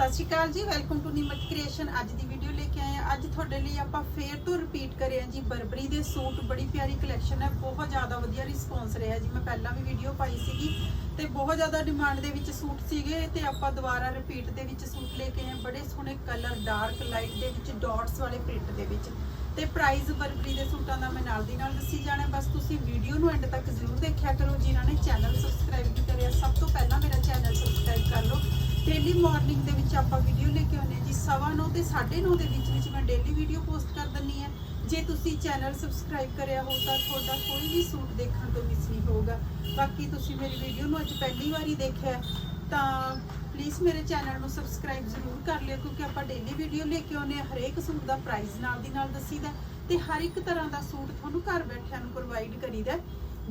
ਸਤਿ ਸ਼੍ਰੀ ਅਕਾਲ ਜੀ welcome to ਨਿਮਤ creation ਅੱਜ ਦੀ ਵੀਡੀਓ ਲੈ ਕੇ ਆਏ ਆ ਅੱਜ ਤੁਹਾਡੇ ਲਈ ਆਪਾਂ ਫੇਰ ਤੋਂ ਰਿਪੀਟ ਕਰੇ ਆ ਜੀ। ਬਰਬਰੀ ਦੇ ਸੂਟ, ਬੜੀ ਪਿਆਰੀ ਕਲੈਕਸ਼ਨ ਹੈ। ਬਹੁਤ ਜ਼ਿਆਦਾ ਵਧੀਆ ਰਿਸਪੌਂਸ ਰਿਹਾ ਜੀ। ਮੈਂ ਪਹਿਲਾਂ ਵੀ ਵੀਡੀਓ ਪਾਈ ਸੀਗੀ ਤੇ ਬਹੁਤ ਜ਼ਿਆਦਾ ਡਿਮਾਂਡ ਦੇ ਵਿੱਚ ਸੂਟ ਸੀਗੇ ਤੇ ਆਪਾਂ ਦੁਬਾਰਾ ਰਿਪੀਟ ਦੇ ਵਿੱਚ ਸੂਟ ਲੈ ਕੇ ਆਏ ਹਾਂ। ਬੜੇ ਸੋਹਣੇ ਕਲਰ ਡਾਰਕ ਲਾਈਟ ਦੇ ਵਿੱਚ ਡਾਟਸ ਵਾਲੇ ਪ੍ਰਿੰਟ ਦੇ ਵਿੱਚ। ਤੇ ਪ੍ਰਾਈਸ ਬਰਬਰੀ ਦੇ ਸੂਟਾਂ ਦਾ ਮੈਂ ਨਾਲ ਦੀ ਨਾਲ ਦੱਸੀ ਜਾਣਾ। ਬਸ ਤੁਸੀਂ ਵੀਡੀਓ ਨੂੰ ਐਂਡ ਤੱਕ ਜ਼ਰੂਰ ਦੇਖਿਆ ਕਰੋ। ਜਿਨ੍ਹਾਂ ਨੇ ਚੈਨਲ ਸਬਸਕ੍ਰਾਈਬ ਨਹੀਂ ਕਰਿਆ, ਸਭ ਤੋਂ ਪਹਿਲਾਂ ਮੇਰਾ ਚੈਨਲ ਸਬਸਕ੍ਰਾਈਬ ਕਰ ਲਓ। ਡੇਲੀ ਮਾਰਨਿੰਗ ਦੇ ਵਿੱਚ ਆਪਾਂ ਵੀਡੀਓ ਲੈ ਕੇ ਆਉਂਦੇ ਹਾਂ ਜੀ, ਸਵਾ ਨੌ ਤੇ 9:30 ਦੇ ਵਿੱਚ ਵਿੱਚ ਮੈਂ ਡੇਲੀ ਵੀਡੀਓ ਪੋਸਟ ਕਰ ਦਿੰਨੀ ਹੈ। ਜੇ ਤੁਸੀਂ ਚੈਨਲ ਸਬਸਕ੍ਰਾਈਬ ਕਰਿਆ ਹੋ ਤਾਂ ਤੁਹਾਡਾ ਕੋਈ ਵੀ ਸੂਟ ਦੇਖਣ ਤੋਂ ਮਿਸ ਨਹੀਂ ਹੋਊਗਾ। ਬਾਕੀ ਤੁਸੀਂ ਮੇਰੀ ਵੀਡੀਓ ਨੂੰ ਅੱਜ ਪਹਿਲੀ ਵਾਰੀ ਦੇਖਿਆ ਤਾਂ ਪਲੀਜ਼ ਮੇਰੇ ਚੈਨਲ ਨੂੰ ਸਬਸਕ੍ਰਾਈਬ ਜ਼ਰੂਰ ਕਰ ਲਿਓ, ਕਿਉਂਕਿ ਆਪਾਂ ਡੇਲੀ ਵੀਡੀਓ ਲੈ ਕੇ ਆਉਂਦੇ ਹਾਂ, ਹਰੇਕ ਸੂਟ ਦਾ ਪ੍ਰਾਈਸ ਨਾਲ ਦੀ ਨਾਲ ਦੱਸੀਦਾ ਤੇ ਹਰ ਇੱਕ ਤਰ੍ਹਾਂ ਦਾ ਸੂਟ ਤੁਹਾਨੂੰ ਘਰ ਬੈਠਿਆਂ ਨੂੰ ਪ੍ਰੋਵਾਈਡ ਕਰੀਦਾ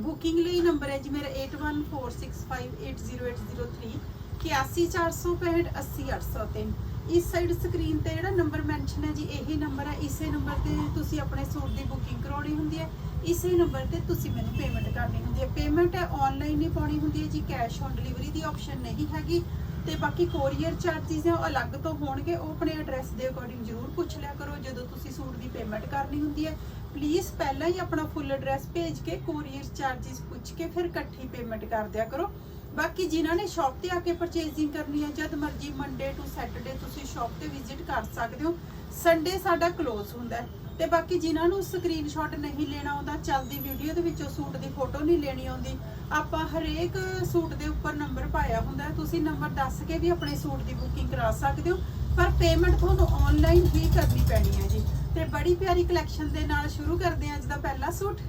ਬੁਕਿੰਗ ਲਈ ਨੰਬਰ ਹੈ ਜੀ ਮੇਰਾ 8146580803 8146680803 ਇਸ ਸਾਈਡ ਸਕਰੀਨ ਤੇ ਜਿਹੜਾ ਨੰਬਰ ਮੈਂਸ਼ਨ ਹੈ ਜੀ, ਇਹੀ ਨੰਬਰ ਹੈ ਇਸੇ ਨੰਬਰ ਤੇ ਤੁਸੀਂ ਆਪਣੇ ਸੂਟ ਦੀ ਬੁਕਿੰਗ ਕਰਾਉਣੀ ਹੁੰਦੀ ਹੈ। ਇਸੇ ਨੰਬਰ ਤੇ ਤੁਸੀਂ ਮੈਨੂੰ ਪੇਮੈਂਟ ਕਰਨੀ ਹੁੰਦੀ ਹੈ। ਪੇਮੈਂਟ ਹੈ ਆਨਲਾਈਨ ਹੀ ਪਾਉਣੀ ਹੁੰਦੀ ਹੈ ਜੀ ਕੈਸ਼ ਔਨ ਡਿਲੀਵਰੀ ਦੀ ਆਪਸ਼ਨ ਨਹੀਂ ਹੈਗੀ। ਤੇ ਬਾਕੀ ਕੋਰੀਅਰ ਚਾਰजेस ਹੈ ਉਹ ਅਲੱਗ ਤੋਂ ਹੋਣਗੇ। ਉਹ ਆਪਣੇ ਐਡਰੈਸ ਦੇ ਅਕੋਰਡਿੰਗ ਜ਼ਰੂਰ ਪੁੱਛ ਲਿਆ ਕਰੋ, ਜਦੋਂ ਤੁਸੀਂ ਸੂਟ ਦੀ ਪੇਮੈਂਟ ਕਰਨੀ ਹੁੰਦੀ ਹੈ। ਪਲੀਜ਼ ਪਹਿਲਾਂ ਹੀ ਆਪਣਾ ਫੁੱਲ ਐਡਰੈਸ ਭੇਜ ਕੇ ਕੋਰੀਅਰ ਚਾਰजेस ਪੁੱਛ ਕੇ ਫਿਰ ਇਕੱਠੀ ਪੇਮੈਂਟ ਕਰ ਦਿਆ ਕਰੋ। ਬਾਕੀ ਜਿਨ੍ਹਾਂ ਨੇ ਸ਼ਾਪ ਤੇ ਆ ਕੇ ਪਰਚੇਜ਼ਿੰਗ ਕਰਨੀ ਹੈ ਜਦ ਮਰਜ਼ੀ ਮੰਡੇ ਟੂ ਸੈਟਰਡੇ ਤੁਸੀਂ ਸ਼ਾਪ ਤੇ ਵਿਜ਼ਿਟ ਕਰ ਸਕਦੇ ਹੋ। ਸੰਡੇ ਸਾਡਾ ਕਲੋਜ਼ ਹੁੰਦਾ ਹੈ। ਤੇ ਬਾਕੀ ਜਿਨ੍ਹਾਂ ਨੂੰ ਸਕਰੀਨਸ਼ਾਟ ਨਹੀਂ ਲੈਣਾ ਆਉਂਦਾ, ਚੱਲਦੀ ਵੀਡੀਓ ਦੇ ਵਿੱਚੋਂ ਸੂਟ ਦੀ ਫੋਟੋ ਨਹੀਂ ਲੈਣੀ ਆਉਂਦੀ, ਆਪਾਂ ਹਰੇਕ ਸੂਟ ਦੇ ਉੱਪਰ ਨੰਬਰ ਪਾਇਆ ਹੁੰਦਾ ਤੁਸੀਂ ਨੰਬਰ ਦੱਸ ਕੇ ਵੀ ਆਪਣੇ ਸੂਟ ਦੀ ਬੁਕਿੰਗ ਕਰਾ ਸਕਦੇ ਹੋ। ਪਰ ਪੇਮੈਂਟ ਤੁਹਾਨੂੰ ਆਨਲਾਈਨ ਹੀ ਕਰਨੀ ਪੈਣੀ ਹੈ ਜੀ। ਤੇ ਬੜੀ ਪਿਆਰੀ ਕਲੈਕਸ਼ਨ ਦੇ ਨਾਲ ਸ਼ੁਰੂ ਕਰਦੇ ਹਾਂ ਅੱਜ ਦਾ ਪਹਿਲਾ ਸੂਟ।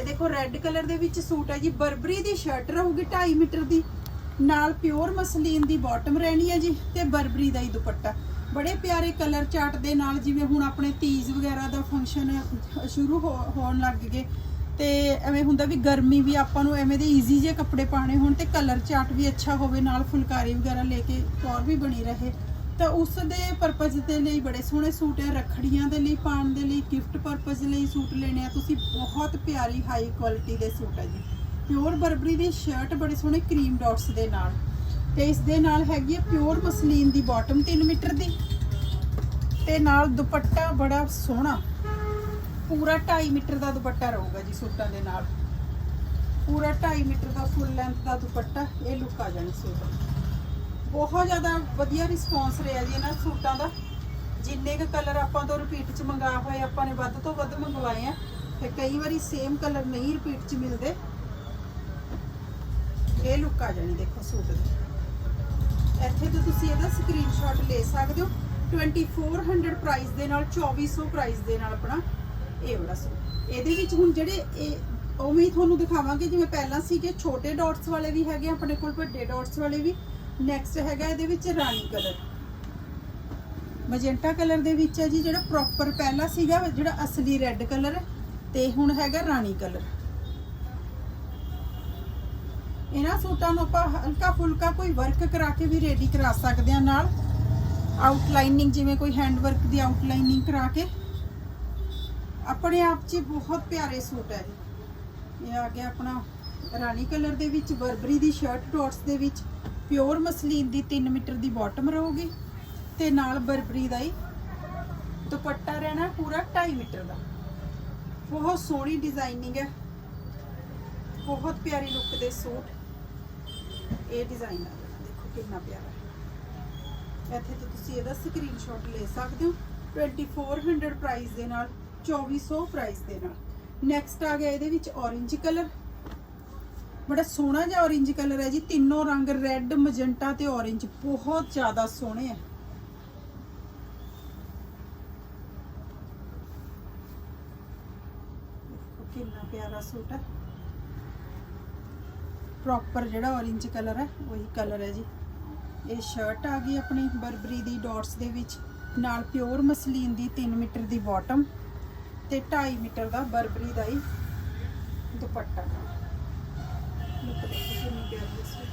ਇਹ ਦੇਖੋ ਰੈੱਡ ਕਲਰ ਦੇ ਵਿੱਚ ਸੂਟ ਹੈ ਜੀ। ਬਰਬਰੀ ਦੀ ਸ਼ਰਟ ਰਹੂਗੀ 2.5 ਮੀਟਰ ਦੀ। ਨਾਲ ਪਿਓਰ ਮਸਲੀਨ ਦੀ ਬਾਟਮ ਰਹਿਣੀ ਹੈ ਜੀ ਤੇ ਬਰਬਰੀ ਦਾ ਹੀ ਦੁਪੱਟਾ। ਬੜੇ ਪਿਆਰੇ ਕਲਰ ਚਾਰਟ ਦੇ ਨਾਲ ਜਿਵੇਂ ਹੁਣ ਆਪਣੇ ਤੀਜ ਵਗੈਰਾ ਦਾ ਫੰਕਸ਼ਨ ਸ਼ੁਰੂ ਹੋ- ਹੋਣ ਲੱਗ ਗਏ। ਤੇ ਐਵੇਂ ਹੁੰਦਾ ਵੀ ਗਰਮੀ ਵੀ ਆਪਾਂ ਨੂੰ ਐਵੇਂ ਦੇ ਈਜ਼ੀ ਜਿਹੇ ਕੱਪੜੇ ਪਾਣੇ ਹੋਣ ਤੇ ਕਲਰ ਚਾਰਟ ਵੀ ਅੱਛਾ ਹੋਵੇ, ਨਾਲ ਫੁਲਕਾਰੀ ਵਗੈਰਾ ਲੈ ਕੇ ਟੌਰ ਵੀ ਬਣੀ ਰਹੇ। ਤਾਂ ਉਸ ਦੇ ਪਰਪਸ ਦੇ ਲਈ ਬੜੇ ਸੋਹਣੇ ਸੂਟ ਹੈ ਰੱਖੜੀਆਂ ਦੇ ਲਈ, ਪਾਉਣ ਦੇ ਲਈ ਗਿਫਟ ਪਰਪਸ ਲਈ ਸੂਟ ਲੈਣੇ ਆ। ਤੁਸੀਂ ਬਹੁਤ ਪਿਆਰੀ ਹਾਈ ਕੁਆਲਿਟੀ ਦੇ ਸੂਟ ਹੈ ਜੀ। ਪਿਓਰ ਬਰਬਰੀ ਦੀ ਸ਼ਰਟ ਬੜੇ ਸੋਹਣੇ ਕਰੀਮ ਡਾਟਸ ਦੇ ਨਾਲ। ਤੇ ਇਸ ਦੇ ਨਾਲ ਹੈਗੀ ਹੈ ਪਿਓਰ ਮਸਲੀਨ ਦੀ ਬਾਟਮ 3 ਮੀਟਰ ਦੀ। ਤੇ ਨਾਲ ਦੁਪੱਟਾ ਬੜਾ ਸੋਹਣਾ। ਪੂਰਾ 2.5 ਮੀਟਰ ਦਾ ਦੁਪੱਟਾ ਰਹੂਗਾ ਜੀ ਸੂਟਾਂ ਦੇ ਨਾਲ। ਪੂਰਾ 2.5 ਮੀਟਰ ਦਾ ਫੁੱਲ ਲੈਂਥ ਦਾ ਦੁਪੱਟਾ, ਇਹ ਲੁੱਕ ਆ ਜਾਣੀ ਸੂਟ। ਬਹੁਤ ਜ਼ਿਆਦਾ ਵਧੀਆ ਰਿਸਪੌਂਸ ਰਿਹਾ ਜੀ ਇਹਨਾਂ ਸੂਟਾਂ ਦਾ। ਜਿੰਨੇ ਕ ਕਲਰ ਆਪਾਂ ਤੋਂ ਰਿਪੀਟ ਚ ਮੰਗਾ ਹੋਏ, ਆਪਾਂ ਨੇ ਵੱਧ ਤੋਂ ਵੱਧ ਮੰਗਵਾਏ ਆ। ਤੇ ਕਈ ਵਾਰੀ ਸੇਮ ਕਲਰ ਨਹੀਂ ਰਿਪੀਟ ਚ ਮਿਲਦੇ। ਇਹ ਲੁੱਕ ਆ ਜਾਣੀ ਦੇਖੋ ਸੂਟ ਦੀ। ਇੱਥੇ ਤੋਂ ਤੁਸੀਂ ਇਹਦਾ ਸਕਰੀਨਸ਼ਾਟ ਲੈ ਸਕਦੇ ਹੋ। 2400 ਪ੍ਰਾਈਸ ਦੇ ਨਾਲ 2400 ਪ੍ਰਾਈਸ ਦੇ ਨਾਲ ਆਪਣਾ ਇਹ ਵਾਲਾ ਸੂਟ। ਇਹਦੇ ਵਿੱਚ ਹੁਣ ਜਿਹੜੇ ਇਹ ਉਵੇਂ ਹੀ ਤੁਹਾਨੂੰ ਦਿਖਾਵਾਂਗੇ, ਜਿਵੇਂ ਪਹਿਲਾਂ ਸੀਗੇ, ਛੋਟੇ ਡਾਟਸ ਵਾਲੇ ਵੀ ਹੈਗੇ ਆਪਣੇ ਕੋਲ ਵੱਡੇ ਡਾਟਸ ਵਾਲੇ ਵੀ। ਨੈਕਸਟ ਹੈਗਾ ਇਹਦੇ ਵਿੱਚ ਰਾਣੀ ਕਲਰ। ਮਜੈਂਟਾ ਕਲਰ ਦੇ ਵਿੱਚ ਹੈ ਜੀ, ਜਿਹੜਾ ਪ੍ਰੋਪਰ ਪਹਿਲਾ ਸੀਗਾ, ਜਿਹੜਾ ਅਸਲੀ ਰੈੱਡ ਕਲਰ ਤੇ ਹੁਣ ਹੈਗਾ ਰਾਣੀ ਕਲਰ। ਇਹਨਾਂ ਸੂਟਾਂ ਨੂੰ ਆਪਾਂ ਹਲਕਾ ਫੁਲਕਾ ਕੋਈ ਵਰਕ ਕਰਾ ਕੇ ਵੀ ਰੈਡੀ ਕਰਾ ਸਕਦੇ ਆ ਨਾਲ। ਆਊਟਲਾਈਨਿੰਗ ਜਿਵੇਂ ਕੋਈ ਹੈਂਡ ਵਰਕ ਦੀ ਆਊਟਲਾਈਨਿੰਗ ਕਰਾ ਕੇ। ਆਪਣੇ ਆਪ 'ਚ ਬਹੁਤ ਪਿਆਰੇ ਸੂਟ ਹੈ ਜੀ। ਇਹ ਆ ਗਿਆ ਆਪਣਾ ਰਾਣੀ ਕਲਰ ਦੇ ਵਿੱਚ ਬਰਬਰੀ ਦੀ ਸ਼ਰਟ ਟੋਟਸ ਦੇ ਵਿੱਚ। ਪਿਓਰ ਮਸਲੀਨ ਦੀ 3 ਮੀਟਰ ਦੀ ਬਾਟਮ ਰਹੂਗੀ ਤੇ ਨਾਲ ਬਰਬਰੀ ਦਾ ਹੀ ਦੁਪੱਟਾ ਰਹਿਣਾ ਪੂਰਾ 2.5 ਮੀਟਰ ਦਾ। ਬਹੁਤ ਸੋਹਣੀ ਡਿਜ਼ਾਈਨਿੰਗ ਹੈ। ਬਹੁਤ ਪਿਆਰੀ ਲੁੱਕ ਦੇ ਸੂਟ। ਇਹ ਡਿਜ਼ਾਈਨ ਆ। ਗਿਆ, ਦੇਖੋ ਕਿੰਨਾ ਪਿਆਰਾ ਹੈ। ਇੱਥੇ ਤੋਂ ਤੁਸੀਂ ਇਹਦਾ ਸਕਰੀਨਸ਼ਾਟ ਲੈ ਸਕਦੇ ਹੋ। 2400 ਪ੍ਰਾਈਸ ਦੇ ਨਾਲ 2400 ਪ੍ਰਾਈਸ ਦੇ ਨਾਲ। ਨੈਕਸਟ ਆ ਗਿਆ ਇਹਦੇ ਵਿੱਚ orange ਕਲਰ ਬੜਾ ਸੋਹਣਾ ਜਿਹਾ orange ਕਲਰ ਹੈ ਜੀ। ਤਿੰਨੋਂ ਰੰਗ ਰੈੱਡ ਮਜੰਟਾ ਤੇ orange ਬਹੁਤ ਜ਼ਿਆਦਾ ਸੋਹਣੇ ਹੈ ਕਿੰਨਾ ਪਿਆਰਾ ਸੂਟ ਹੈ। ਪ੍ਰੋਪਰ ਜਿਹੜਾ orange ਕਲਰ ਹੈ, ਉਹੀ ਕਲਰ ਹੈ ਜੀ। ਇਹ ਸ਼ਰਟ ਆ ਗਈ ਆਪਣੀ ਬਰਬਰੀ ਦੀ ਡਾਟਸ ਦੇ ਵਿੱਚ। ਨਾਲ ਪਿਓਰ ਮਸਲੀਨ ਦੀ 3 ਮੀਟਰ ਦੀ ਬਾਟਮ ਤੇ 2.5 ਮੀਟਰ ਦਾ ਬਰਬਰੀ ਦਾ ਹੀ ਦੁਪੱਟਾ। ਲੁੱਕ ਦੇਖੋ ਕਿੰਨੀ ਪਿਆਰੀ ਸੂਟ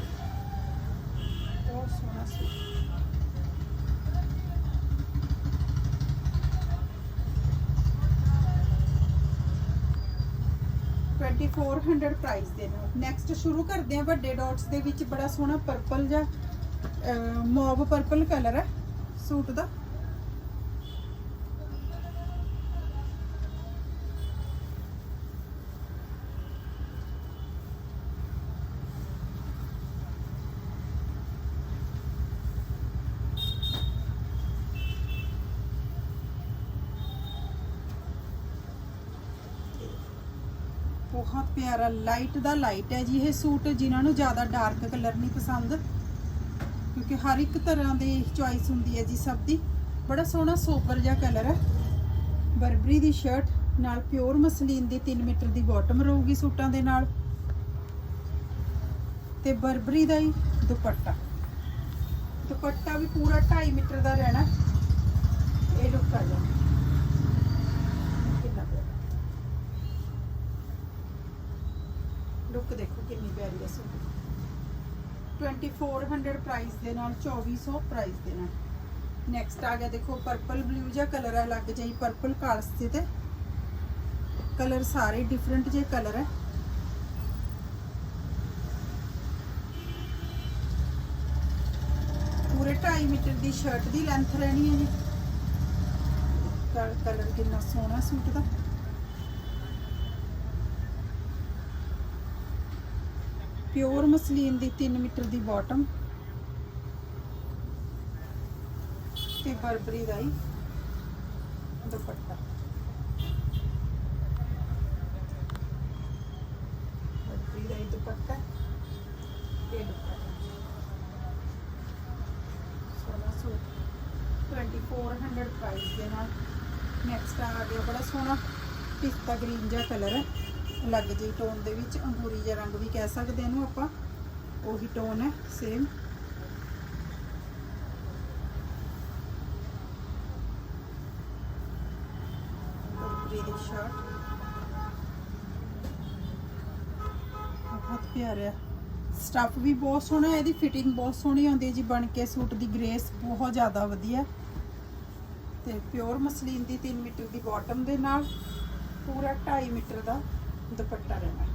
ਬਹੁਤ ਸੋਹਣਾ ਸੂਟ 2400 ਪ੍ਰਾਈਸ ਦੇ ਨਾਲ। ਨੈਕਸਟ ਸ਼ੁਰੂ ਕਰਦੇ ਹਾਂ ਵੱਡੇ ਡਾਟਸ ਦੇ ਵਿੱਚ। ਬੜਾ ਸੋਹਣਾ ਪਰਪਲ ਜਾਂ ਮੌਬ ਪਰਪਲ ਕਲਰ ਹੈ। ਸੂਟ ਦਾ। ਬਹੁਤ ਪਿਆਰਾ ਲਾਈਟ ਦਾ ਲਾਈਟ ਹੈ ਜੀ। ਇਹ ਸੂਟ ਜਿਨ੍ਹਾਂ ਨੂੰ ਜ਼ਿਆਦਾ ਡਾਰਕ ਕਲਰ ਨਹੀਂ ਪਸੰਦ, ਕਿਉਂਕਿ ਹਰ ਇੱਕ ਤਰ੍ਹਾਂ ਦੀ ਚੁਆਇਸ ਹੁੰਦੀ ਹੈ ਜੀ ਸਭ ਦੀ। ਬੜਾ ਸੋਹਣਾ ਸੋਬਰ ਜਿਹਾ ਕਲਰ ਹੈ। ਬਰਬਰੀ ਦੀ ਸ਼ਰਟ ਨਾਲ ਪਿਓਰ ਮਸਲੀਨ ਦੀ 3 ਮੀਟਰ ਦੀ ਬਾਟਮ ਰਹੂਗੀ ਸੂਟਾਂ ਦੇ ਨਾਲ। ਤੇ ਬਰਬਰੀ ਦਾ ਹੀ ਦੁਪੱਟਾ। ਦੁਪੱਟਾ ਵੀ ਪੂਰਾ 2.5 ਮੀਟਰ ਦਾ ਰਹਿਣਾ। ਇਹ ਲੁੱਕ ਆ ਜਾਣਾ ਕਿੰਨਾ ਪਿਆਰਾ ਲੁੱਕ ਦੇਖੋ ਕਿੰਨੀ ਪਿਆਰੀ ਹੈ ਸੂਟ। 2400 ਪ੍ਰਾਈਸ ਦੇ ਨਾਲ 2400 ਪ੍ਰਾਈਸ ਦੇ ਨਾਲ। ਨੈਕਸਟ ਆ ਗਿਆ ਦੇਖੋ ਪਰਪਲ ਬਲੂ ਜਿਹਾ ਕਲਰ ਹੈ ਲੱਗ ਜਾਈ ਪਰਪਲ ਕਾਲਸ ਤੇ। ਕਲਰ ਸਾਰੇ ਡਿਫਰੈਂਟ ਜੇ ਕਲਰ ਹੈ ਪੂਰੇ 2.5 ਮੀਟਰ ਦੀ ਸ਼ਰਟ ਦੀ ਲੈਂਥ ਰਹਿਣੀ ਹੈ ਜੀ। ਕਲਰ ਕਿੰਨਾ ਸੋਹਣਾ ਸੂਟ ਦਾ। ਪਿਓਰ ਮਸਲੀਨ ਦੀ 3 ਮੀਟਰ ਦੀ ਬਾਟਮ ਤੇ ਬਰਬਰੀ ਦਾ ਹੀ ਦੁਪੱਟਾ। ਬਰਬਰੀ ਦਾ ਹੀ ਦੁਪੱਟਾ ਇਹ ਦੁਪੱਟਾ। 2400 ਪ੍ਰਾਈਸ ਦੇ ਨਾਲ ਨੈਕਸਟ ਆ ਗਿਆ ਬੜਾ ਸੋਹਣਾ ਪਿਸਤਾ ਗ੍ਰੀਨ ਜਿਹਾ ਕਲਰ ਹੈ ਅਲੱਗ ਜਿਹੀ ਟੋਨ ਦੇ ਵਿੱਚ ਅੰਗੂਰੀ ਜਿਹਾ ਰੰਗ ਵੀ ਕਹਿ ਸਕਦੇ ਇਹਨੂੰ ਆਪਾਂ। ਉਹੀ ਟੋਨ ਹੈ ਸੇਮ ਬਰਬਰੀ ਦੀ ਸ਼ਰਟ ਬਹੁਤ ਪਿਆਰਾ ਸਟੱਫ ਵੀ ਬਹੁਤ ਸੋਹਣਾ ਹੈ, ਇਹਦੀ ਫਿਟਿੰਗ ਬਹੁਤ ਸੋਹਣੀ ਆਉਂਦੀ ਹੈ ਜੀ, ਬਣ ਕੇ ਸੂਟ ਦੀ ਗ੍ਰੇਸ ਬਹੁਤ ਜ਼ਿਆਦਾ ਵਧੀਆ। ਤੇ ਪਿਓਰ ਮਸਲੀਨ ਦੀ 3 ਮੀਟਰ ਦੀ ਬਾਟਮ ਦੇ ਨਾਲ, ਪੂਰਾ 2.5 ਮੀਟਰ ਦਾ ਦੁਪੱਟਾ ਰਹਿਣਾ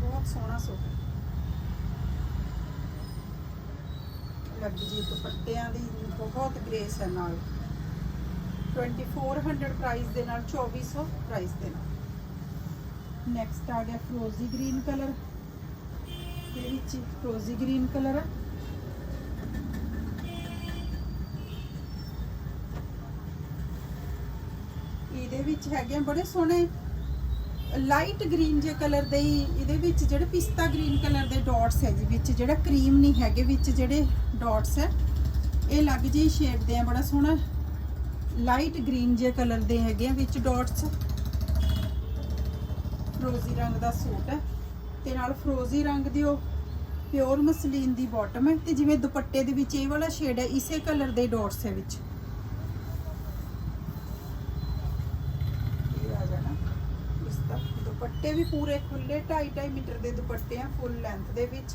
ਬਹੁਤ ਸੋਹਣਾ ਸੂਟ ਲੱਗ ਜੀ ਦੁਪੱਟਿਆਂ ਦੀ ਬਹੁਤ ਗ੍ਰੇਸ ਹੈ ਨਾਲ। 2400 ਪ੍ਰਾਈਸ ਦੇ ਨਾਲ 2400 ਪ੍ਰਾਈਸ ਦੇ ਨਾਲ। ਨੈਕਸਟ ਆ ਗਿਆ ਫਰੋਜ਼ੀ ਗ੍ਰੀਨ ਕਲਰ ਇਹਦੇ ਵਿੱਚ ਫਰੋਜ਼ੀ ਗ੍ਰੀਨ ਕਲਰ ਹੈ ਇਹਦੇ ਵਿੱਚ ਹੈਗੇ ਆ, ਬੜੇ ਸੋਹਣੇ ਲਾਈਟ ਗ੍ਰੀਨ ਜੇ ਕਲਰ ਦੇ ਹੀ ਇਹਦੇ ਵਿੱਚ ਜਿਹੜੇ ਪਿਸਤਾ ਗ੍ਰੀਨ ਕਲਰ ਦੇ ਡਾਟਸ ਹੈ ਜੀ, ਵਿੱਚ ਜਿਹੜਾ ਕਰੀਮ ਨਹੀਂ ਹੈਗੇ, ਵਿੱਚ ਜਿਹੜੇ ਡਾਟਸ ਹੈ, ਇਹ ਲੱਗ ਜੀ ਸ਼ੇਪ ਦੇ ਆ, ਬੜਾ ਸੋਹਣਾ ਲਾਈਟ ਗ੍ਰੀਨ ਜੇ ਕਲਰ ਦੇ ਹੈਗੇ ਆ, ਵਿੱਚ ਡਾਟਸ ਫਰੋਜ਼ੀ ਰੰਗ ਦਾ ਸੂਟ ਹੈ। ਤੇ ਨਾਲ ਫਰੋਜ਼ੀ ਰੰਗ ਦੀ ਉਹ ਪਿਓਰ ਮਸਲੀਨ ਦੀ ਬਾਟਮ ਹੈ। ਤੇ ਜਿਵੇਂ ਦੁਪੱਟੇ ਦੇ ਵਿੱਚ ਇਹ ਵਾਲਾ ਸ਼ੇਡ ਹੈ, ਇਸੇ ਕਲਰ ਦੇ ਡਾਟਸ ਹੈ ਵਿੱਚ ਇਹ ਆ ਜਾਣਾ ਇਸ ਦਾ ਦੁਪੱਟੇ ਵੀ ਪੂਰੇ ਖੁੱਲੇ 2.5 ਮੀਟਰ ਦੇ ਦੁਪੱਟੇ ਆ ਫੁੱਲ ਲੈਂਥ ਦੇ ਵਿੱਚ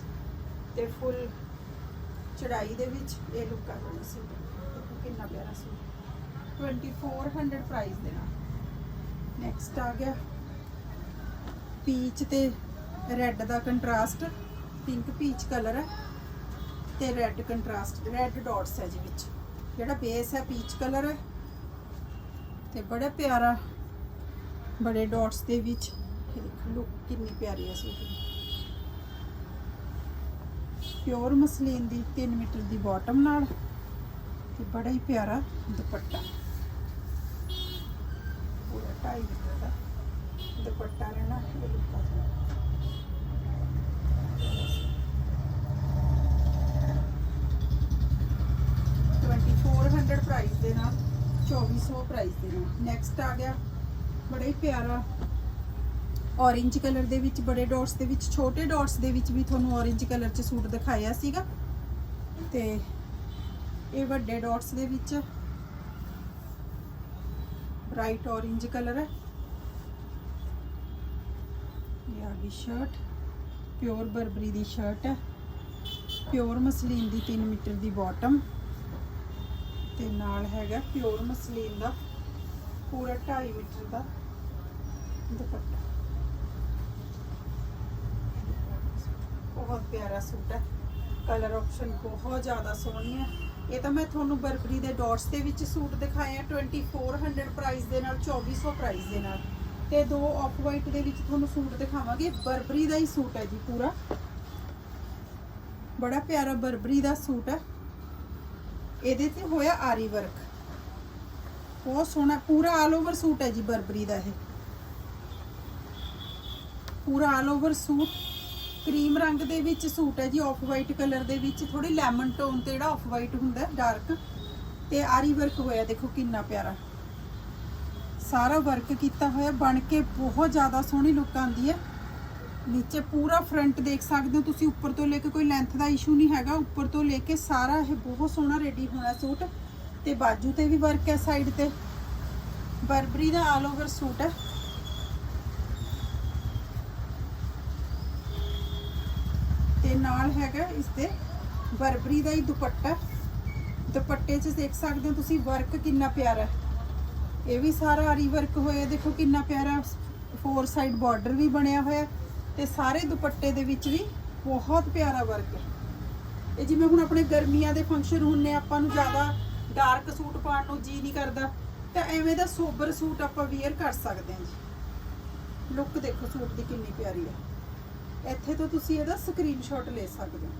ਤੇ ਫੁੱਲ ਚੜਾਈ ਦੇ ਵਿੱਚ ਇਹ ਲੁੱਕ ਆ ਜਾਣਾ ਸੂਟ ਕਿੰਨਾ ਪਿਆਰਾ ਸੂਟ। 2400 ਪ੍ਰਾਈਸ ਦੇ ਨਾਲ। ਨੈਕਸਟ ਆ ਗਿਆ ਪੀਚ ਤੇ ਰੈੱਡ ਦਾ ਕੰਟਰਾਸਟ ਪਿੰਕ ਪੀਚ ਕਲਰ ਹੈ ਤੇ ਰੈੱਡ ਕੰਟਰਾਸਟ ਰੈੱਡ ਡਾਟਸ ਹੈ ਜੀ ਵਿੱਚ। ਜਿਹੜਾ ਬੇਸ ਹੈ ਪੀਚ ਕਲਰ ਹੈ ਤੇ ਬੜਾ ਪਿਆਰਾ ਬੜੇ ਡਾਟਸ ਦੇ ਵਿੱਚ ਲੁੱਕ ਕਿੰਨੀ ਪਿਆਰੀ ਹੈ ਸੂਟ। ਦੀ ਪਿਓਰ ਮਸਲੀਨ ਦੀ 3 ਮੀਟਰ ਦੀ ਬਾਟਮ ਨਾਲ ਤੇ ਬੜਾ ਹੀ ਪਿਆਰਾ ਦੁਪੱਟਾ। ਪੂਰਾ 2.5 ਮੀਟਰ ਦਾ ਦੁਪੱਟਾ ਰਹਿਣਾ ਇਹ ਲੁੱਕ ਪ੍ਰਾਈਸ ਦੇ ਨਾਲ 2400 ਪ੍ਰਾਈਸ ਦੇ ਨਾਲ। ਨੈਕਸਟ ਆ ਗਿਆ ਬੜਾ ਹੀ ਪਿਆਰਾ ਔਰੇਂਜ ਕਲਰ ਦੇ ਵਿੱਚ, ਬੜੇ ਡਾਟਸ ਦੇ ਵਿੱਚ, ਛੋਟੇ ਡਾਟਸ ਦੇ ਵਿੱਚ ਵੀ ਤੁਹਾਨੂੰ ਔਰੇਂਜ ਕਲਰ 'ਚ ਸੂਟ ਦਿਖਾਇਆ ਸੀਗਾ। ਤੇ ਇਹ ਵੱਡੇ ਡਾਟਸ ਦੇ ਵਿੱਚ ਬ੍ਰਾਈਟ ਔਰੇਂਜ ਕਲਰ ਹੈ। ਇਹ ਆ ਗਈ ਸ਼ਰਟ ਪਿਓਰ ਬਰਬਰੀ ਦੀ ਸ਼ਰਟ ਹੈ। ਪਿਓਰ ਮਸਲੀਨ ਦੀ 3 ਮੀਟਰ ਦੀ ਬਾਟਮ ਤੇ ਨਾਲ ਹੈਗਾ ਪਿਓਰ ਮਸਲੀਨ ਦਾ, ਪੂਰਾ 2.5 ਮੀਟਰ ਦਾ ਦੁਪੱਟਾ। ਬਹੁਤ ਪਿਆਰਾ ਸੂਟ ਹੈ। ਕਲਰ ਆਪਸ਼ਨ ਬਹੁਤ ਜ਼ਿਆਦਾ ਸੋਹਣੀ ਹੈ। ਇਹ ਤਾਂ ਮੈਂ ਤੁਹਾਨੂੰ ਬਰਬਰੀ ਦੇ ਡਾਟਸ ਦੇ ਵਿੱਚ ਸੂਟ ਦਿਖਾਏ ਆ। 2400 ਪ੍ਰਾਈਸ ਦੇ ਨਾਲ 2400 ਪ੍ਰਾਈਸ ਦੇ ਨਾਲ। ਤੇ ਦੋ ਆਫ ਵਾਈਟ ਦੇ ਵਿੱਚ ਤੁਹਾਨੂੰ ਸੂਟ ਦਿਖਾਵਾਂਗੇ। ਬਰਬਰੀ ਦਾ ਹੀ ਸੂਟ ਹੈ ਜੀ ਪੂਰਾ। ਬੜਾ ਪਿਆਰਾ ਬਰਬਰੀ ਦਾ ਸੂਟ ਹੈ। ਇਹਦੇ ਤੇ ਹੋਇਆ ਆਰੀ ਵਰਕ ਬਹੁਤ ਸੋਹਣਾ, ਪੂਰਾ ਆਲ ਓਵਰ ਸੂਟ ਹੈ ਜੀ ਬਰਬਰੀ ਦਾ ਇਹ। ਪੂਰਾ ਆਲ ਓਵਰ ਸੂਟ। ਕਰੀਮ ਰੰਗ ਦੇ ਵਿੱਚ ਸੂਟ ਹੈ ਜੀ ਆਫ ਵਾਈਟ ਕਲਰ ਦੇ ਵਿੱਚ। ਥੋੜੀ ਲੈਮਨ ਟੋਨ ਤੇ ਜਿਹੜਾ ਆਫ ਵਾਈਟ ਹੁੰਦਾ ਡਾਰਕ ਤੇ ਆਰੀ ਵਰਕ ਹੋਇਆ, ਦੇਖੋ ਕਿੰਨਾ ਪਿਆਰਾ। ਸਾਰਾ ਵਰਕ ਕੀਤਾ ਹੋਇਆ, ਬਣ ਕੇ ਬਹੁਤ ਜ਼ਿਆਦਾ ਸੋਹਣੀ ਲੁੱਕ ਆਉਂਦੀ ਹੈ। ਨੀਚੇ ਪੂਰਾ ਫਰੰਟ ਦੇਖ ਸਕਦੇ ਹੋ ਤੁਸੀਂ, ਉੱਪਰ ਤੋਂ ਲੈ ਕੇ ਕੋਈ ਲੈਂਥ ਦਾ ਇਸ਼ੂ ਨਹੀਂ ਹੈਗਾ। ਉੱਪਰ ਤੋਂ ਲੈ ਕੇ ਸਾਰਾ ਇਹ ਬਹੁਤ ਸੋਹਣਾ ਰੈਡੀ ਹੋਣਾ ਸੂਟ। ਤੇ ਬਾਜੂ ਤੇ ਵੀ ਵਰਕ ਹੈ ਸਾਈਡ ਤੇ। ਬਰਬਰੀ ਦਾ ਆਲ ਓਵਰ ਸੂਟ ਹੈ। ਤੇ ਨਾਲ ਹੈਗਾ ਇਸ 'ਤੇ ਬਰਬਰੀ ਦਾ ਹੀ ਦੁਪੱਟਾ। ਦੁਪੱਟੇ 'ਚ ਦੇਖ ਸਕਦੇ ਹੋ ਤੁਸੀਂ ਵਰਕ ਕਿੰਨਾ ਪਿਆਰਾ ਇਹ ਵੀ ਸਾਰਾ ਆਰੀ ਵਰਕ ਹੋਇਆ ਦੇਖੋ ਕਿੰਨਾ ਪਿਆਰਾ ਫੋਰ ਸਾਈਡ ਬਾਰਡਰ ਵੀ ਬਣਿਆ ਹੋਇਆ ਤੇ ਸਾਰੇ ਦੁਪੱਟੇ ਦੇ ਵਿੱਚ ਵੀ ਬਹੁਤ ਪਿਆਰਾ ਵਰਕ ਹੈ। ਇਹ ਜਿਵੇਂ ਹੁਣ ਆਪਣੇ ਗਰਮੀਆਂ ਦੇ ਫੰਕਸ਼ਨ ਹੁੰਨੇ ਆਪਾਂ ਨੂੰ ਜ਼ਿਆਦਾ ਡਾਰਕ ਸੂਟ ਪਾਉਣ ਨੂੰ ਜੀ ਨਹੀਂ ਕਰਦਾ। ਤਾਂ ਐਵੇਂ ਦਾ ਸੋਬਰ ਸੂਟ ਆਪਾਂ ਵੇਅਰ ਕਰ ਸਕਦੇ ਹਾਂ ਜੀ। ਲੁੱਕ ਦੇਖੋ ਸੂਟ ਦੀ ਕਿੰਨੀ ਪਿਆਰੀ ਹੈ। ਇੱਥੇ ਤੋਂ ਤੁਸੀਂ ਇਹਦਾ ਸਕਰੀਨਸ਼ਾਟ ਲੈ ਸਕਦੇ ਹੋ।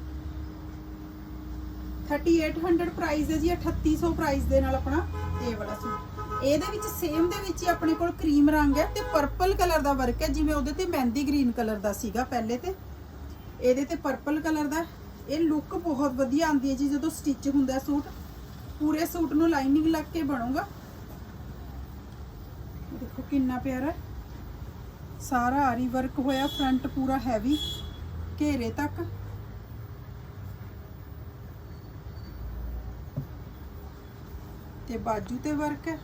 3800 ਪ੍ਰਾਈਸ ਹੈ ਜੀ 3800 ਪ੍ਰਾਈਸ ਦੇ ਨਾਲ ਆਪਣਾ ਇਹ ਵਾਲਾ ਸੂਟ। ਇਹਦੇ ਵਿੱਚ ਸੇਮ ਦੇ ਵਿੱਚ ਹੀ ਆਪਣੇ ਕੋਲ ਕਰੀਮ ਰੰਗ ਹੈ ਤੇ ਪਰਪਲ ਕਲਰ ਦਾ ਵਰਕ ਹੈ, ਜਿਵੇਂ ਉਹਦੇ ਤੇ ਮਹਿੰਦੀ ਗ੍ਰੀਨ ਕਲਰ ਦਾ ਸੀਗਾ ਪਹਿਲੇ ਤੇ। ਇਹਦੇ ਤੇ ਪਰਪਲ ਕਲਰ ਦਾ। ਇਹ ਲੁੱਕ ਬਹੁਤ ਵਧੀਆ ਆਉਂਦੀ ਹੈ ਜੀ, ਜਦੋਂ ਸਟਿਚ ਹੁੰਦਾ ਸੂਟ। ਪੂਰੇ ਸੂਟ ਨੂੰ ਲਾਈਨਿੰਗ ਲੱਗ ਕੇ ਬਣੂਗਾ। ਦੇਖੋ ਕਿੰਨਾ ਪਿਆਰਾ ਹੈ। ਸਾਰਾ ਆਰੀ ਵਰਕ ਹੋਇਆ ਫਰੰਟ ਪੂਰਾ ਹੈਵੀ ਘੇਰੇ ਤੱਕ। ਤੇ ਬਾਜੂ ਤੇ ਵਰਕ ਹੈ।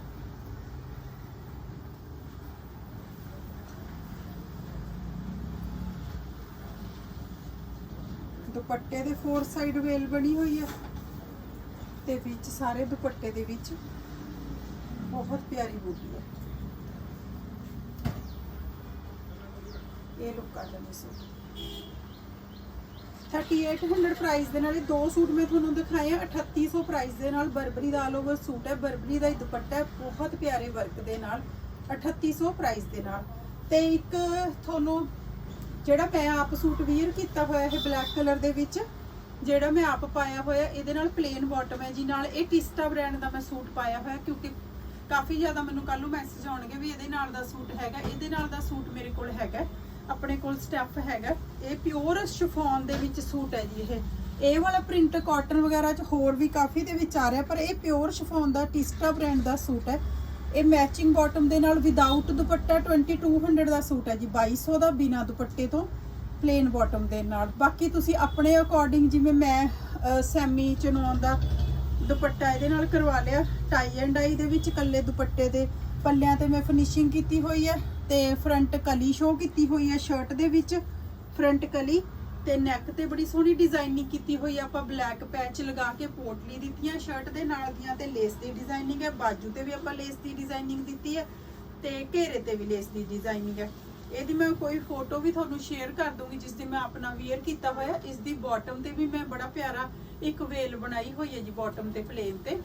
ਦੁਪੱਟੇ ਦੇ ਫੋਰ ਸਾਈਡ ਵੇਲ ਬਣੀ ਹੋਈ ਹੈ। ਤੇ ਵਿੱਚ ਸਾਰੇ ਦੁਪੱਟੇ ਦੇ ਵਿੱਚ ਬਹੁਤ ਪਿਆਰੀ ਬੂਟੀ ਹੈ। ਇਹ ਲੁੱਕ ਆ ਜਾਂਦੇ ਸੂਟ 3800 ਪ੍ਰਾਈਸ ਦੇ ਨਾਲ ਇਹ ਦੋ ਸੂਟ ਮੈਂ ਤੁਹਾਨੂੰ ਦਿਖਾਏ ਆ। 3800 ਪ੍ਰਾਈਸ ਦੇ ਨਾਲ ਬਰਬਰੀ ਦਾ ਆਲ ਓਵਰ ਸੂਟ ਹੈ। ਬਰਬਰੀ ਦਾ ਹੀ ਦੁਪੱਟਾ ਹੈ। ਬਹੁਤ ਪਿਆਰੇ ਵਰਕ ਦੇ ਨਾਲ 3800 ਪ੍ਰਾਈਸ ਦੇ ਨਾਲ। ਤੇ ਇੱਕ ਤੁਹਾਨੂੰ ਜਿਹੜਾ ਮੈਂ ਆਪ ਸੂਟ ਵੀਅਰ ਕੀਤਾ ਹੋਇਆ ਇਹ ਬਲੈਕ ਕਲਰ ਦੇ ਵਿੱਚ, ਜਿਹੜਾ ਮੈਂ ਆਪ ਪਾਇਆ ਹੋਇਆ, ਇਹਦੇ ਨਾਲ ਪਲੇਨ ਬਾਟਮ ਹੈ ਜੀ। ਨਾਲ ਇਹ ਟਿਸਟਾ ਬ੍ਰਾਂਡ ਦਾ ਮੈਂ ਸੂਟ ਪਾਇਆ ਹੋਇਆ, ਕਿਉਂਕਿ ਕਾਫੀ ਜ਼ਿਆਦਾ ਮੈਨੂੰ ਕੱਲ ਨੂੰ ਮੈਸੇਜ ਆਉਣਗੇ ਵੀ ਇਹਦੇ ਨਾਲ ਦਾ ਸੂਟ ਹੈਗਾ। ਇਹਦੇ ਨਾਲ ਦਾ ਸੂਟ ਮੇਰੇ ਕੋਲ ਹੈਗਾ। ਆਪਣੇ ਕੋਲ ਸਟੱਫ ਹੈਗਾ। ਇਹ ਪਿਓਰ ਸ਼ਿਫੋਨ ਦੇ ਵਿੱਚ ਸੂਟ ਹੈ ਜੀ ਇਹ। ਇਹ ਵਾਲਾ ਪ੍ਰਿੰਟ ਕਾਟਨ ਵਗੈਰਾ ਚ ਹੋਰ ਵੀ ਕਾਫੀ ਦੇ ਵਿੱਚ ਆ ਰਿਹਾ, ਪਰ ਇਹ ਪਿਓਰ ਸ਼ਿਫੋਨ ਦਾ ਟਿਸਟਾ ਬ੍ਰਾਂਡ ਦਾ ਸੂਟ ਹੈ। ਇਹ ਮੈਚਿੰਗ ਬਾਟਮ ਦੇ ਨਾਲ ਵਿਦਆਊਟ ਦੁਪੱਟਾ 2200 ਦਾ ਸੂਟ ਹੈ ਜੀ 2200 ਦਾ ਬਿਨਾ ਦੁਪੱਟੇ ਤੋਂ ਪਲੇਨ ਬਾਟਮ ਦੇ ਨਾਲ। ਬਾਕੀ ਤੁਸੀਂ ਆਪਣੇ ਅਕੋਰਡਿੰਗ ਜਿਵੇਂ ਮੈਂ ਸੈਮੀ ਚਨੌਨ ਦਾ ਦੁਪੱਟਾ ਇਹਦੇ ਨਾਲ ਕਰਵਾ ਲਿਆ। ਟਾਈ ਐਂਡ ਡਾਈ ਦੇ ਵਿੱਚ ਕੱਲੇ ਦੁਪੱਟੇ ਦੇ ਪੱਲਿਆਂ ਤੇ ਮੈਂ ਫਿਨਿਸ਼ਿੰਗ ਕੀਤੀ ਹੋਈ ਹੈ। ਤੇ ਫਰੰਟ ਕਲੀ ਸ਼ੋ ਕੀਤੀ ਹੋਈ ਹੈ ਸ਼ਰਟ ਦੇ ਵਿੱਚ ਫਰੰਟ ਕਲੀ ਤੇ ਨੈਕ ਤੇ ਬੜੀ ਸੋਹਣੀ ਡਿਜ਼ਾਈਨਿੰਗ ਕੀਤੀ ਹੋਈ ਹੈ ਆਪਾਂ ਬਲੈਕ ਪੈਚ ਲਗਾ ਕੇ ਪੋਟਲੀ ਦਿੱਤੀਆਂ ਸ਼ਰਟ ਦੇ, ਨਾਲ ਦੀਆਂ ਤੇ ਲੇਸ ਦੀ ਡਿਜ਼ਾਈਨਿੰਗ ਹੈ, ਬਾਜੂ ਤੇ ਵੀ ਆਪਾਂ ਲੇਸ ਦੀ ਡਿਜ਼ਾਈਨਿੰਗ ਦਿੱਤੀ ਹੈ ਤੇ ਘੇਰੇ ਤੇ ਵੀ ਲੇਸ ਦੀ ਡਿਜ਼ਾਈਨਿੰਗ ਹੈ। ਇਹਦੀ ਮੈਂ ਕੋਈ ਫੋਟੋ ਵੀ ਤੁਹਾਨੂੰ ਸ਼ੇਅਰ ਕਰ ਦੂੰਗੀ ਜਿਸ ਦੀ ਮੈਂ ਆਪਣਾ ਵੇਅਰ ਕੀਤਾ ਹੋਇਆ। ਇਸ ਦੀ ਬਾਟਮ ਤੇ ਵੀ ਮੈਂ ਬੜਾ ਪਿਆਰਾ ਇੱਕ ਵੇਲ ਬਣਾਈ ਹੋਈ ਹੈ ਜੀ ਬਾਟਮ ਤੇ ਪਲੇਨ ਤੇ।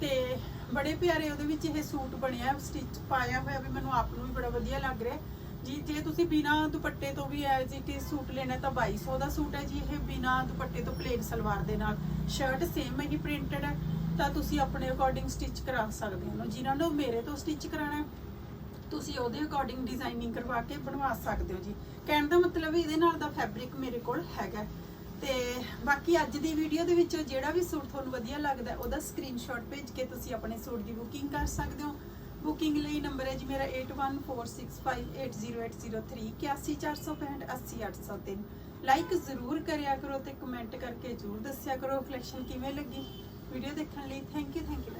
ਤੇ ਬੜੇ ਪਿਆਰੇ ਉਹਦੇ ਵਿੱਚ ਇਹ ਸੂਟ ਬਣਿਆ ਸਟਿਚ ਪਾਇਆ ਹੋਇਆ ਵੀ ਮੈਨੂੰ ਆਪ ਨੂੰ ਵੀ ਬੜਾ ਵਧੀਆ ਲੱਗ ਰਿਹਾ ਜੀ, ਜੇ ਤੁਸੀਂ ਬਿਨਾ ਦੁਪੱਟੇ ਤੋਂ ਵੀ ਐਜ਼ ਇਟ ਇਜ਼ ਸੂਟ ਲੈਣਾ ਤਾਂ 2200 ਦਾ ਸੂਟ ਹੈ ਜੀ, ਇਹ ਬਿਨਾ ਦੁਪੱਟੇ ਤੋਂ ਪਲੇਨ ਸਲਵਾਰ ਦੇ ਨਾਲ। ਸ਼ਰਟ ਸੇਮ ਹੀ ਪ੍ਰਿੰਟਡ ਹੈ, ਤਾਂ ਤੁਸੀਂ ਆਪਣੇ ਅਕੋਰਡਿੰਗ ਸਟਿਚ ਕਰਾ ਸਕਦੇ ਹੋ। ਜਿਨ੍ਹਾਂ ਨੂੰ ਮੇਰੇ ਤੋਂ ਸਟਿਚ ਕਰਾਣਾ ਤੁਸੀਂ ਉਹਦੇ ਅਕੋਰਡਿੰਗ ਡਿਜ਼ਾਈਨਿੰਗ ਕਰਵਾ ਕੇ ਬਣਵਾ ਸਕਦੇ ਹੋ ਜੀ। ਕਹਿਣ ਦਾ ਮਤਲਬ ਇਹਦੇ ਨਾਲ ਦਾ ਫੈਬਰਿਕ ਮੇਰੇ ਕੋਲ ਹੈਗਾ ਤੇ ਬਾਕੀ ਅੱਜ ਦੀ ਵੀਡੀਓ ਦੇ ਵਿੱਚ ਜਿਹੜਾ ਵੀ ਸੂਟ ਤੁਹਾਨੂੰ ਵਧੀਆ ਲੱਗਦਾ ਉਹਦਾ ਸਕਰੀਨਸ਼ਾਟ ਭੇਜ ਕੇ ਤੁਸੀਂ ਆਪਣੇ ਸੂਟ ਦੀ ਬੁਕਿੰਗ ਕਰ ਸਕਦੇ ਹੋ। ਬੁਕਿੰਗ ਲਈ ਨੰਬਰ ਹੈ ਜੀ ਮੇਰਾ 8146580803 80465 ਲਾਈਕ ਜ਼ਰੂਰ ਕਰਿਆ ਕਰੋ ਤੇ ਕਮੈਂਟ ਕਰਕੇ ਜ਼ਰੂਰ ਦੱਸਿਆ ਕਰੋ ਕਲੈਕਸ਼ਨ ਕਿਵੇਂ ਲੱਗੀ। ਵੀਡੀਓ ਦੇਖਣ ਲਈ ਥੈਂਕ ਯੂ ਥੈਂਕ ਯੂ